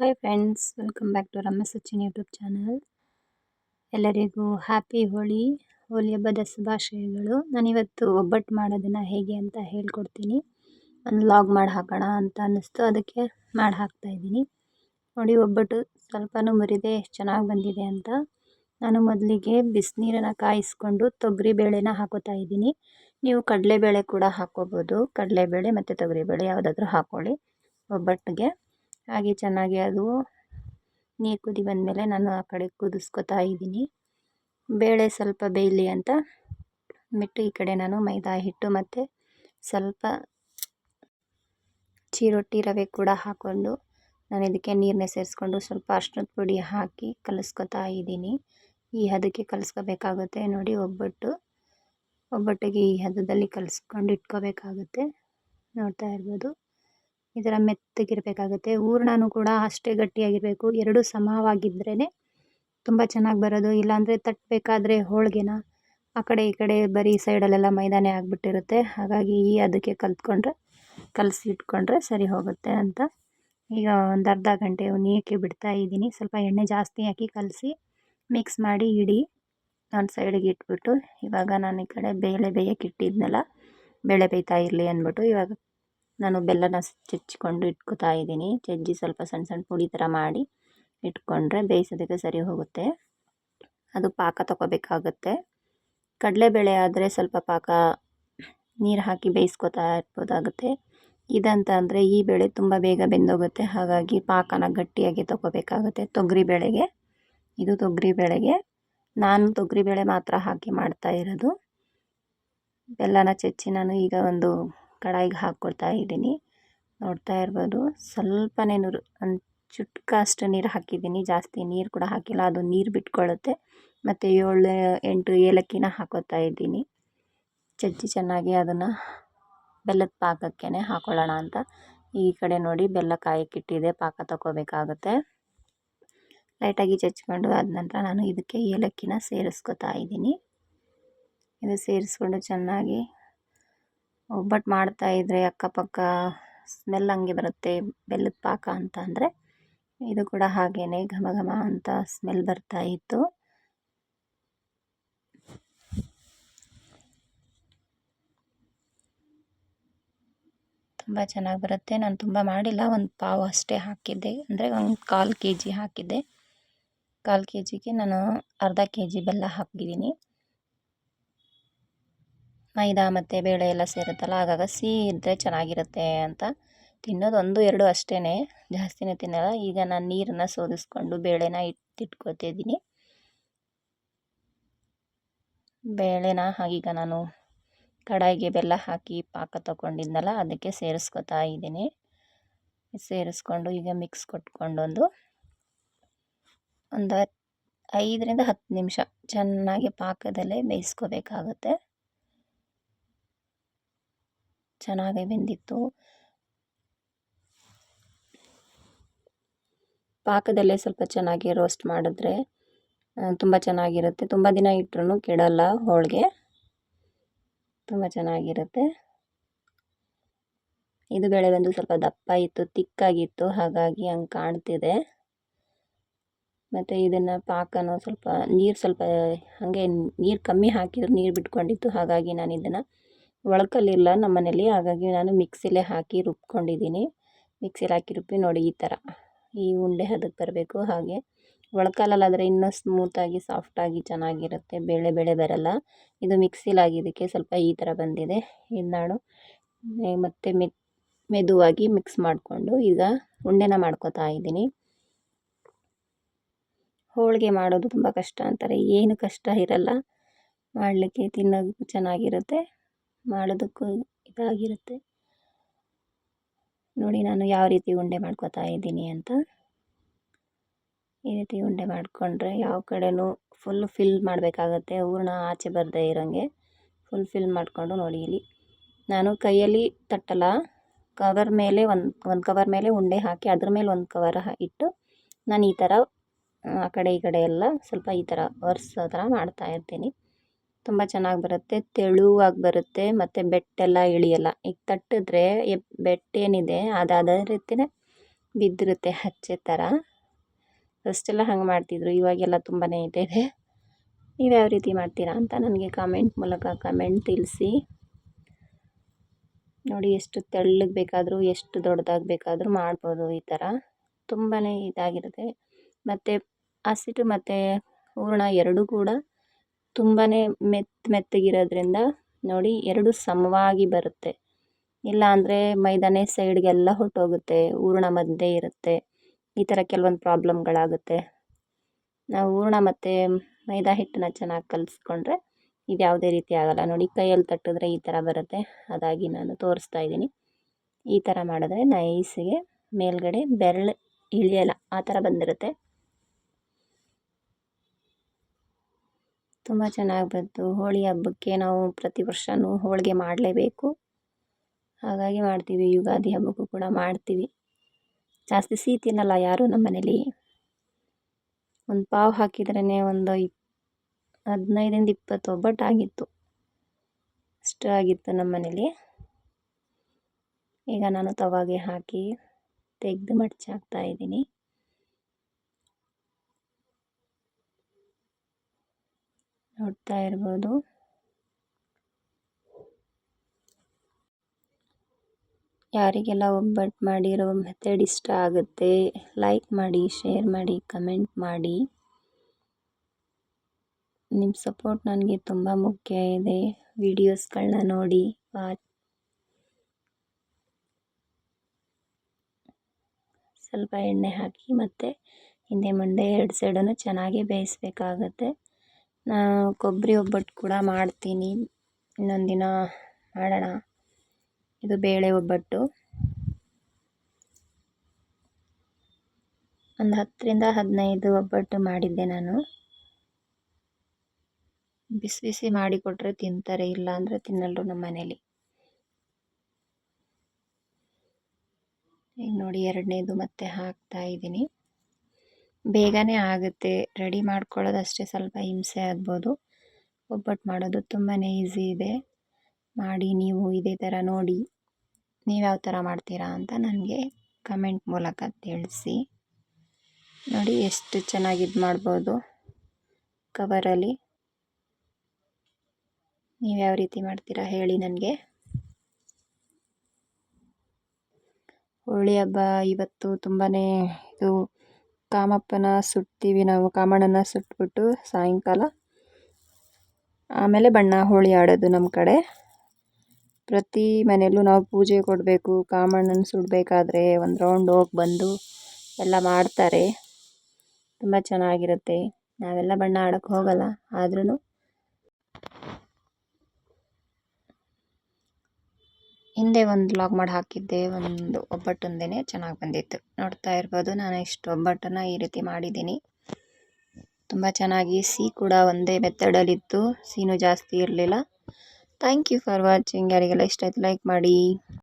Hi friends welcome back to Ramya Sachin YouTube channel ಎಲ್ಲರಿಗೂ happy Holi Holi ಹಬ್ಬದ ಶುಭಾಶಯಗಳು. ನಾನಿವತ್ತು ಒಬ್ಬಟ್ಟು ಮಾಡೋದನ್ನು ಹೇಗೆ ಅಂತ ಹೇಳ್ಕೊಡ್ತೀನಿ. ಒಂದು ಲಾಗ್ ಮಾಡಿ ಹಾಕೋಣ ಅಂತ ಅನ್ನಿಸ್ತು, ಅದಕ್ಕೆ ಮಾಡಿ ಹಾಕ್ತಾ ಇದ್ದೀನಿ. ನೋಡಿ, ಒಬ್ಬಟ್ಟು ಸ್ವಲ್ಪನೂ ಮುರಿದೆ ಚೆನ್ನಾಗಿ ಬಂದಿದೆ ಅಂತ. ನಾನು ಮೊದಲಿಗೆ ಬಿಸಿನೀರನ್ನು ಕಾಯಿಸ್ಕೊಂಡು ತೊಗರಿ ಬೇಳೆನ ಹಾಕೋತಾ ಇದ್ದೀನಿ. ನೀವು ಕಡಲೆಬೇಳೆ ಕೂಡ ಹಾಕ್ಕೋಬೋದು. ಕಡಲೆಬೇಳೆ ಮತ್ತು ತೊಗರಿಬೇಳೆ ಯಾವುದಾದ್ರೂ ಹಾಕ್ಕೊಳ್ಳಿ ಒಬ್ಬಟ್ಟಿಗೆ. ಹಾಗೆ ಚೆನ್ನಾಗಿ ಅದು ನೀರು ಕುದಿ ಬಂದಮೇಲೆ ನಾನು ಆ ಕಡೆ ಕುದಿಸ್ಕೊತಾ ಇದ್ದೀನಿ. ಬೇಳೆ ಸ್ವಲ್ಪ ಬೇಯಲಿ ಅಂತ ಬಿಟ್ಟು ಈ ಕಡೆ ನಾನು ಮೈದಾ ಹಿಟ್ಟು ಮತ್ತು ಸ್ವಲ್ಪ ಚಿರೊಟ್ಟಿ ರವೆ ಕೂಡ ಹಾಕ್ಕೊಂಡು ನಾನು ಇದಕ್ಕೆ ನೀರನ್ನ ಸೇರಿಸ್ಕೊಂಡು ಸ್ವಲ್ಪ ಅರ್ಶಿನದ ಪುಡಿ ಹಾಕಿ ಕಲಿಸ್ಕೊತಾ ಇದ್ದೀನಿ. ಈ ಹದಕ್ಕೆ ಕಲಿಸ್ಕೋಬೇಕಾಗುತ್ತೆ ನೋಡಿ ಒಬ್ಬಟ್ಟು. ಒಬ್ಬಟ್ಟಿಗೆ ಈ ಹದದಲ್ಲಿ ಕಲಿಸ್ಕೊಂಡು ಇಟ್ಕೋಬೇಕಾಗುತ್ತೆ. ನೋಡ್ತಾ ಇರ್ಬೋದು. ಈ ಮೆತ್ತಗಿರಬೇಕಾಗುತ್ತೆ. ಹೂರ್ಣನೂ ಕೂಡ ಅಷ್ಟೇ ಗಟ್ಟಿಯಾಗಿರಬೇಕು. ಎರಡು ಸಮವಾಗಿದ್ರೇ ತುಂಬ ಚೆನ್ನಾಗಿ ಬರೋದು. ಇಲ್ಲಾಂದರೆ ತಟ್ಟಬೇಕಾದ್ರೆ ಹೋಳಿಗೆನ ಆ ಕಡೆ ಈ ಕಡೆ ಬರೀ ಸೈಡಲ್ಲೆಲ್ಲ ಮೈದಾನೆ ಆಗಿಬಿಟ್ಟಿರುತ್ತೆ. ಹಾಗಾಗಿ ಈ ಅದಕ್ಕೆ ಕಲ್ತ್ಕೊಂಡ್ರೆ ಕಲಸಿ ಇಟ್ಕೊಂಡ್ರೆ ಸರಿ ಹೋಗುತ್ತೆ ಅಂತ. ಈಗ ಒಂದು ಅರ್ಧ ಗಂಟೆ ನೀಯಕ್ಕೆ ಬಿಡ್ತಾ ಇದ್ದೀನಿ. ಸ್ವಲ್ಪ ಎಣ್ಣೆ ಜಾಸ್ತಿ ಹಾಕಿ ಕಲಸಿ ಮಿಕ್ಸ್ ಮಾಡಿ ಇಡಿ. ಒಂದು ಸೈಡಿಗೆ ಇಟ್ಬಿಟ್ಟು ಇವಾಗ ನಾನು ಈ ಕಡೆ ಬೇಳೆ ಬೇಯಕ್ಕೆ ಇಟ್ಟಿದ್ನಲ್ಲ, ಬೇಳೆ ಬೇಯ್ತಾ ಇರಲಿ ಅಂದ್ಬಿಟ್ಟು ಇವಾಗ ನಾನು ಬೆಲ್ಲನ ಚಚ್ಚಿಕೊಂಡು ಇಟ್ಕೋತಾ ಇದ್ದೀನಿ. ಜಜ್ಜಿ ಸ್ವಲ್ಪ ಸಣ್ಣ ಸಣ್ಣ ಪುಡಿ ಥರ ಮಾಡಿ ಇಟ್ಕೊಂಡ್ರೆ ಬೇಯಿಸೋದಕ್ಕೆ ಸರಿ ಹೋಗುತ್ತೆ. ಅದು ಪಾಕ ತಗೋಬೇಕಾಗತ್ತೆ. ಕಡಲೆಬೇಳೆ ಆದರೆ ಸ್ವಲ್ಪ ಪಾಕ ನೀರು ಹಾಕಿ ಬೇಯಿಸ್ಕೊತಾ ಇರ್ಬೋದಾಗುತ್ತೆ. ಇದಂತ ಅಂದರೆ ಈ ಬೇಳೆ ತುಂಬ ಬೇಗ ಬೆಂದೋಗುತ್ತೆ. ಹಾಗಾಗಿ ಪಾಕನ ಗಟ್ಟಿಯಾಗಿ ತೊಗೋಬೇಕಾಗುತ್ತೆ ತೊಗರಿ ಬೇಳೆಗೆ ಇದು ತೊಗರಿ ಬೇಳೆಗೆ ನಾನು ತೊಗರಿ ಬೇಳೆ ಮಾತ್ರ ಹಾಕಿ ಮಾಡ್ತಾ ಇರೋದು. ಬೆಲ್ಲನ ಚಚ್ಚಿ ನಾನು ಈಗ ಒಂದು ಕಡಾಯಿಗೆ ಹಾಕ್ಕೊಳ್ತಾ ಇದ್ದೀನಿ. ನೋಡ್ತಾ ಇರ್ಬೋದು, ಸ್ವಲ್ಪನೇ ನೀರು, ಒಂದು ಚುಟ್ಕ ಅಷ್ಟು ನೀರು ಹಾಕಿದ್ದೀನಿ. ಜಾಸ್ತಿ ನೀರು ಕೂಡ ಹಾಕಿಲ್ಲ, ಅದು ನೀರು ಬಿಟ್ಕೊಳ್ಳುತ್ತೆ. ಮತ್ತು ಏಳು, ಎಂಟು ಏಲಕ್ಕಿನ ಹಾಕೋತಾ ಇದ್ದೀನಿ. ಚಜ್ಜಿ ಚೆನ್ನಾಗಿ ಅದನ್ನು ಬೆಲ್ಲದ ಪಾಕಕ್ಕೆ ಹಾಕೊಳ್ಳೋಣ ಅಂತ. ಈ ಕಡೆ ನೋಡಿ ಬೆಲ್ಲ ಕಾಯಕ್ಕಿಟ್ಟಿದೆ, ಪಾಕ ತಗೋಬೇಕಾಗುತ್ತೆ ಲೈಟಾಗಿ ಚಚ್ಕೊಂಡು ಆದ ನಂತರ ನಾನು ಇದಕ್ಕೆ ಏಲಕ್ಕಿನ ಸೇರಿಸ್ಕೊತಾ ಇದ್ದೀನಿ. ಇದು ಸೇರಿಸ್ಕೊಂಡು ಚೆನ್ನಾಗಿ ಒಬ್ಬಟ್ಟು ಮಾಡ್ತಾಯಿದ್ರೆ ಅಕ್ಕಪಕ್ಕ ಸ್ಮೆಲ್ ಹಂಗೆ ಬರುತ್ತೆ, ಬೆಲ್ಲದ ಪಾಕ ಅಂತ ಅಂದರೆ ಇದು ಕೂಡ ಹಾಗೇ ಘಮ ಘಮ ಅಂತ ಸ್ಮೆಲ್ ಬರ್ತಾ ಇತ್ತು. ತುಂಬ ಚೆನ್ನಾಗಿ ಬರುತ್ತೆ. ನಾನು ತುಂಬ ಮಾಡಿಲ್ಲ, ಒಂದು ಪಾವು ಅಷ್ಟೇ ಹಾಕಿದ್ದೆ. ಅಂದರೆ ಒಂದು ಕಾಲು ಕೆ ಜಿ ಹಾಕಿದ್ದೆ. ಕಾಲು ಕೆ ಜಿಗೆ ನಾನು ಅರ್ಧ ಕೆ ಜಿ ಬೆಲ್ಲ ಹಾಕಿದ್ದೀನಿ. ಮೈದಾ ಮತ್ತು ಬೇಳೆ ಎಲ್ಲ ಸೇರುತ್ತಲ್ಲ ಆಗಾಗ ಸಿಹಿ ಇದ್ದರೆ ಚೆನ್ನಾಗಿರುತ್ತೆ ಅಂತ ತಿನ್ನೋದು ಒಂದು ಎರಡು ಅಷ್ಟೇ ಜಾಸ್ತಿನೇ ತಿನ್ನಲ್ಲ. ಈಗ ನಾನು ನೀರನ್ನು ಸೋದಿಸ್ಕೊಂಡು ಬೇಳೆನ ಇಟ್ಟಿಟ್ಕೊತಿದ್ದೀನಿ ಬೇಳೆನ ಈಗ ನಾನು ಕಡಾಯಿಗೆ ಬೆಲ್ಲ ಹಾಕಿ ಪಾಕ ತಗೊಂಡಿದ್ನಲ್ಲ, ಅದಕ್ಕೆ ಸೇರಿಸ್ಕೊತಾ ಇದ್ದೀನಿ. ಸೇರಿಸ್ಕೊಂಡು ಈಗ ಮಿಕ್ಸ್ ಕೊಟ್ಕೊಂಡೊಂದು ಒಂದು ಐದರಿಂದ ಹತ್ತು ನಿಮಿಷ ಚೆನ್ನಾಗಿ ಪಾಕದಲ್ಲೇ ಬೇಯಿಸ್ಕೋಬೇಕಾಗುತ್ತೆ. ಚೆನ್ನಾಗಿ ಬೆಂದಿತ್ತು. ಪಾಕದಲ್ಲೇ ಸ್ವಲ್ಪ ಚೆನ್ನಾಗಿ ರೋಸ್ಟ್ ಮಾಡಿದ್ರೆ ತುಂಬ ಚೆನ್ನಾಗಿರುತ್ತೆ. ತುಂಬ ದಿನ ಇಟ್ಟರು ಕೆಡಲ್ಲ ಹೋಳಿಗೆ. ತುಂಬ ಚೆನ್ನಾಗಿರುತ್ತೆ. ಇದು ಬೆಳೆ ಬಂದು ಸ್ವಲ್ಪ ದಪ್ಪ ಇತ್ತು, ತಿಕ್ಕಾಗಿತ್ತು, ಹಾಗಾಗಿ ಹಂಗೆ ಕಾಣ್ತಿದೆ. ಮತ್ತು ಇದನ್ನು ಪಾಕನೂ ಸ್ವಲ್ಪ, ನೀರು ಸ್ವಲ್ಪ, ಹಾಗೆ ನೀರು ಕಮ್ಮಿ ಹಾಕಿದ್ರು ನೀರು ಬಿಟ್ಕೊಂಡಿತ್ತು, ಹಾಗಾಗಿ ನಾನು ಇದನ್ನು ಒಳ್ಕಲ್ಲಿಲ್ಲ ನಮ್ಮ ಮನೇಲಿ ಹಾಗಾಗಿ ನಾನು ಮಿಕ್ಸಿಲೇ ಹಾಕಿ ರುಬ್ಕೊಂಡಿದ್ದೀನಿ. ಮಿಕ್ಸಿಲಿ ಹಾಕಿ ರುಬ್ಬಿ ನೋಡಿ ಈ ಥರ. ಈ ಉಂಡೆ ಹದಕ್ಕೆ ಬರಬೇಕು, ಹಾಗೆ. ಒಳ್ಕಲ್ಲಲ್ಲಾದರೆ ಇನ್ನೂ ಸ್ಮೂತಾಗಿ ಸಾಫ್ಟಾಗಿ ಚೆನ್ನಾಗಿರುತ್ತೆ. ಬೇಳೆ ಬೇಳೆ ಬರಲ್ಲ. ಇದು ಮಿಕ್ಸಿಲಾಗಿದ್ದಕ್ಕೆ ಸ್ವಲ್ಪ ಈ ಥರ ಬಂದಿದೆ. ಇದು ನಾನು ಮತ್ತು ಮೆತ್, ಮೆದುವಾಗಿ ಮಿಕ್ಸ್ ಮಾಡಿಕೊಂಡು ಈಗ ಉಂಡೆನ ಮಾಡ್ಕೋತಾ ಇದ್ದೀನಿ. ಹೋಳಿಗೆ ಮಾಡೋದು ತುಂಬ ಕಷ್ಟ ಅಂತಾರೆ. ಏನು ಕಷ್ಟ ಇರಲ್ಲ. ಮಾಡಲಿಕ್ಕೆ ತಿನ್ನೋದು ಚೆನ್ನಾಗಿರುತ್ತೆ. ಮಾಡೋದಕ್ಕೂ ಇದಾಗಿರುತ್ತೆ. ನೋಡಿ ನಾನು ಯಾವ ರೀತಿ ಉಂಡೆ ಮಾಡ್ಕೋತಾ ಇದ್ದೀನಿ ಅಂತ. ಈ ರೀತಿ ಉಂಡೆ ಮಾಡಿಕೊಂಡ್ರೆ ಯಾವ ಕಡೆನೂ ಫುಲ್ ಫಿಲ್ ಮಾಡಬೇಕಾಗತ್ತೆ. ಹೂರ್ಣ ಆಚೆ ಬರದೇ ಇರೋಂಗೆ ಫುಲ್ ಫಿಲ್ ಮಾಡಿಕೊಂಡು ನೋಡಿ ಇಲ್ಲಿ. ನಾನು ಕೈಯಲ್ಲಿ ತಟ್ಟಲ್ಲ. ಕವರ್ ಮೇಲೆ ಒಂದು ಒಂದು ಕವರ್ ಮೇಲೆ ಉಂಡೆ ಹಾಕಿ ಅದ್ರ ಮೇಲೆ ಒಂದು ಕವರ್ ಇಟ್ಟು ನಾನು ಈ ಥರ ಆ ಕಡೆ ಈ ಕಡೆ ಎಲ್ಲ ಸ್ವಲ್ಪ ಈ ಥರ ಒರೆಸೋ ಥರ ಮಾಡ್ತಾಯಿರ್ತೀನಿ ತುಂಬ ಚೆನ್ನಾಗಿ ಬರುತ್ತೆ, ತೆಳುವಾಗಿ ಬರುತ್ತೆ, ಮತ್ತು ಬೆಟ್ಟೆಲ್ಲ ಇಳಿಯಲ್ಲ. ಈಗ ತಟ್ಟಿದ್ರೆ ಬೆಟ್ಟೇನಿದೆ ಅದು ಅದೇ ರೀತಿಯೇ ಬಿದ್ದಿರುತ್ತೆ ಹಚ್ಚೆ ಥರ ಫಸ್ಟೆಲ್ಲ ಹಂಗೆ ಮಾಡ್ತಿದ್ರು, ಇವಾಗೆಲ್ಲ ತುಂಬಾ ಇದೆ. ನೀವು ಯಾವ ರೀತಿ ಮಾಡ್ತೀರಾ ಅಂತ ನನಗೆ ಕಾಮೆಂಟ್ ಮೂಲಕ ಕಮೆಂಟ್ ತಿಳಿಸಿ. ನೋಡಿ ಎಷ್ಟು ತೆಳ್ಳಗೆ ಬೇಕಾದರೂ, ಎಷ್ಟು ದೊಡ್ಡದಾಗಿ ಬೇಕಾದರೂ ಮಾಡ್ಬೋದು ಈ ಥರ ತುಂಬಾ ಇದಾಗಿರುತ್ತೆ. ಮತ್ತು ಹಸಿಟ್ಟು ಮತ್ತು ಹೂರಣ ಎರಡೂ ಕೂಡ ತುಂಬಾ ಮೆತ್ತ ಮೆತ್ತಗಿರೋದ್ರಿಂದ ನೋಡಿ ಎರಡು ಸಮವಾಗಿ ಬರುತ್ತೆ. ಇಲ್ಲ ಅಂದರೆ ಮೈದಾನೆ ಸೈಡ್ಗೆಲ್ಲ ಹೊರ್ಟೋಗುತ್ತೆ, ಹೂರ್ಣ ಮಧ್ಯೆ ಇರುತ್ತೆ. ಈ ಥರ ಕೆಲವೊಂದು ಪ್ರಾಬ್ಲಮ್ಗಳಾಗುತ್ತೆ. ನಾವು ಹೂರ್ಣ ಮತ್ತು ಮೈದಾ ಹಿಟ್ಟನ್ನ ಚೆನ್ನಾಗಿ ಕಲಿಸ್ಕೊಂಡ್ರೆ ಇದು ಯಾವುದೇ ರೀತಿ ಆಗೋಲ್ಲ. ನೋಡಿ ಕೈಯಲ್ಲಿ ತಟ್ಟಿದ್ರೆ ಈ ಥರ ಬರುತ್ತೆ. ಅದಾಗಿ ನಾನು ತೋರಿಸ್ತಾ ಇದ್ದೀನಿ. ಈ ಥರ ಮಾಡಿದ್ರೆ ನೈಸಿಗೆ ಮೇಲ್ಗಡೆ ಬೆರಳು ಇಳಿಯಲ್ಲ, ಆ ಥರ ಬಂದಿರುತ್ತೆ. ತುಂಬ ಚೆನ್ನಾಗಿ ಬಂತು. ಹೋಳಿ ಹಬ್ಬಕ್ಕೆ ನಾವು ಪ್ರತಿ ವರ್ಷವೂ ಹೋಳಿಗೆ ಮಾಡಲೇಬೇಕು. ಹಾಗಾಗಿ ಮಾಡ್ತೀವಿ. ಯುಗಾದಿ ಹಬ್ಬಕ್ಕೂ ಕೂಡ ಮಾಡ್ತೀವಿ. ಜಾಸ್ತಿ ಸಿಹಿ ತಿನ್ನಲ್ಲ ಯಾರು ನಮ್ಮ ಮನೇಲಿ? ಒಂದು ಪಾವು ಹಾಕಿದ್ರೇ ಒಂದು ಇಪ್ ಹದಿನೈದರಿಂದ ಇಪ್ಪತ್ತು ಒಬ್ಬಟ್ಟು ಆಗಿತ್ತು. ಅಷ್ಟು ಆಗಿತ್ತು ನಮ್ಮ ಮನೇಲಿ. ಈಗ ನಾನು ತವಾಗೆ ಹಾಕಿ ತೆಗೆದು ಮಡ್ಚಿ ಇದ್ದೀನಿ. ನೋಡ್ತಾ ಇರ್ಬೋದು. ಯಾರಿಗೆಲ್ಲ ಒಬ್ಬಟ್ಟು ಮಾಡಿರೋ ಮೆಥಡ್ ಇಷ್ಟ ಆಗುತ್ತೆ ಲೈಕ್ ಮಾಡಿ ಶೇರ್ ಮಾಡಿ ಕಮೆಂಟ್ ಮಾಡಿ. ನಿಮ್ಮ ಸಪೋರ್ಟ್ ನನಗೆ ತುಂಬ ಮುಖ್ಯ ಇದೆ. ವೀಡಿಯೋಸ್ಗಳನ್ನ ನೋಡಿ ಸ್ವಲ್ಪ ಎಣ್ಣೆ ಹಾಕಿ ಮತ್ತು ಹಿಂದೆ ಮುಂದೆ ಎರಡು ಸೈಡನ್ನು ಚೆನ್ನಾಗಿ ಬೇಯಿಸ್ಬೇಕಾಗತ್ತೆ. ನಾನು ಕೊಬ್ಬರಿ ಒಬ್ಬಟ್ಟು ಕೂಡ ಮಾಡ್ತೀನಿ. ಇನ್ನೊಂದು ದಿನ ಮಾಡೋಣ. ಇದು ಬೇಳೆ ಒಬ್ಬಟ್ಟು. ಒಂದು ಹತ್ತರಿಂದ ಹದಿನೈದು ಒಬ್ಬಟ್ಟು ಮಾಡಿದ್ದೆ ನಾನು. ಬಿಸಿ ಬಿಸಿ ಮಾಡಿಕೊಟ್ರೆ ತಿಂತಾರೆ ಇಲ್ಲ ಅಂದರೆ ತಿನ್ನಲ್ರು ನಮ್ಮ ಮನೇಲಿ. ಈಗ ನೋಡಿ ಎರಡನೇದು ಮತ್ತೆ ಹಾಕ್ತಾ ಇದ್ದೀನಿ. ಬೇಗನೆ ಆಗುತ್ತೆ. ರೆಡಿ ಮಾಡ್ಕೊಳ್ಳೋದಷ್ಟೇ ಸ್ವಲ್ಪ ಹಿಂಸೆ ಆಗ್ಬೋದು. ಒಬ್ಬಟ್ಟು ಮಾಡೋದು ತುಂಬಾ ಈಸಿ ಇದೆ. ಮಾಡಿ ನೀವು ಇದೇ ಥರ ನೋಡಿ ನೀವು ಯಾವ ಥರ ಮಾಡ್ತೀರಾ ಅಂತ ನನಗೆ ಕಮೆಂಟ್ ಮೂಲಕ ತಿಳಿಸಿ. ನೋಡಿ ಎಷ್ಟು ಚೆನ್ನಾಗಿ ಇದು ಮಾಡ್ಬೋದು ಕವರಲ್ಲಿ ನೀವು ಯಾವ ರೀತಿ ಮಾಡ್ತೀರಾ ಹೇಳಿ ನನಗೆ. ಹೋಳಿ ಹಬ್ಬ ಇವತ್ತು ತುಂಬಾ ಇದು ಕಾಮಪ್ಪನ ಸುಡ್ತೀವಿ ನಾವು, ಕಾಮಣ್ಣನ ಸುಟ್ಬಿಟ್ಟು ಸಾಯಂಕಾಲ ಆಮೇಲೆ ಬಣ್ಣ ಹೋಳಿ ಆಡೋದು ನಮ್ಮ ಕಡೆ. ಪ್ರತಿ ಮನೆಯಲ್ಲೂ ನಾವು ಪೂಜೆ ಕೊಡಬೇಕು, ಕಾಮಣ್ಣನ ಸುಡಬೇಕಾದ್ರೆ ಒಂದು ರೌಂಡ್ ಹೋಗಿ ಬಂದು ಎಲ್ಲ ಮಾಡ್ತಾರೆ. ತುಂಬ ಚೆನ್ನಾಗಿರುತ್ತೆ. ನಾವೆಲ್ಲ ಬಣ್ಣ ಆಡೋಕ್ಕೆ ಹೋಗಲ್ಲ ಆದ್ರೂ ಹಿಂದೆ ಒಂದು ಲಾಗ್ ಮಾಡಿ ಹಾಕಿದ್ದೆ, ಒಂದು ಒಬ್ಬಟ್ಟೊಂದೇ ಚೆನ್ನಾಗಿ ಬಂದಿತ್ತು. ನೋಡ್ತಾ ಇರ್ಬೋದು, ನಾನು ಇಷ್ಟು ಒಬ್ಬಟ್ಟನ್ನು ಈ ರೀತಿ ಮಾಡಿದ್ದೀನಿ. ತುಂಬ ಚೆನ್ನಾಗಿ ಸಿ ಕೂಡ ಒಂದೇ ಮೆಥಡಲ್ಲಿತ್ತು. ಸೀನು ಜಾಸ್ತಿ ಇರಲಿಲ್ಲ. ಥ್ಯಾಂಕ್ ಯು ಫಾರ್ ವಾಚಿಂಗ್ ಯಾರಿಗೆಲ್ಲ ಇಷ್ಟ ಆಯ್ತು ಲೈಕ್ ಮಾಡಿ.